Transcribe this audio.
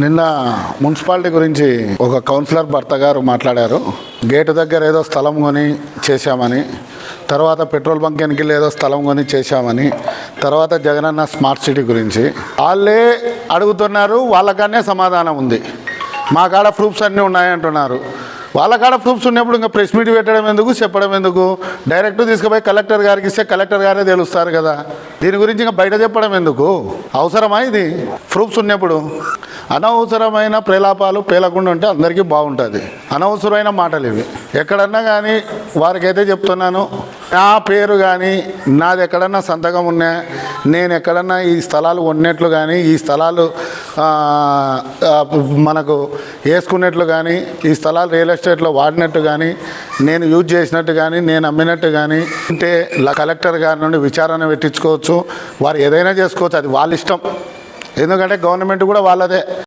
నిన్న మున్సిపాలిటీ గురించి ఒక కౌన్సిలర్ భర్త గారు మాట్లాడారు. గేటు దగ్గర ఏదో స్థలం కొని చేశామని తర్వాత పెట్రోల్ బంక్ వెనకాల ఏదో స్థలం కొని చేశామని తర్వాత జగనన్న స్మార్ట్ సిటీ గురించి. వాళ్ళే అడుగుతున్నారు వాళ్ళకనే సమాధానం ఉంది. మా కాడ ప్రూఫ్స్ అన్నీ ఉన్నాయంటున్నారు. వాళ్ళ కాడ ప్రూఫ్స్ ఉన్నప్పుడు ఇంకా ప్రెస్ మీట్ పెట్టడం ఎందుకు చెప్పడం ఎందుకు? డైరెక్ట్ తీసుకుపోయి కలెక్టర్ గారికి ఇస్తే కలెక్టర్ గారే తెలుస్తారు కదా. దీని గురించి ఇంకా బయట చెప్పడం ఎందుకు? అవసరమా ఇది? ప్రూఫ్స్ ఉన్నప్పుడు. అనవసరమైన ప్రేలాపాలు పేలకుండా ఉంటే అందరికీ బాగుంటుంది. అనవసరమైన మాటలు ఇవి. ఎక్కడన్నా కానీ వారికైతే చెప్తున్నాను నా పేరు కానీ నాది ఎక్కడన్నా సంతకం ఉన్నా నేను ఎక్కడన్నా ఈ స్థలాలు ఉన్నట్లు కానీ ఈ స్థలాలు మనకు వేసుకున్నట్లు కానీ ఈ స్థలాలు రియల్ ఎస్టేట్లో వాడినట్టు కానీ నేను యూజ్ చేసినట్టు కానీ నేను అమ్మినట్టు కానీ ఉంటే కలెక్టర్ గారి నుండి విచారణ పెట్టించుకోవచ్చు. వారు ఏదైనా చేసుకోవచ్చు. అది వాళ్ళ ఇష్టం. ఎందుకంటే గవర్నమెంట్ కూడా వాళ్ళదే.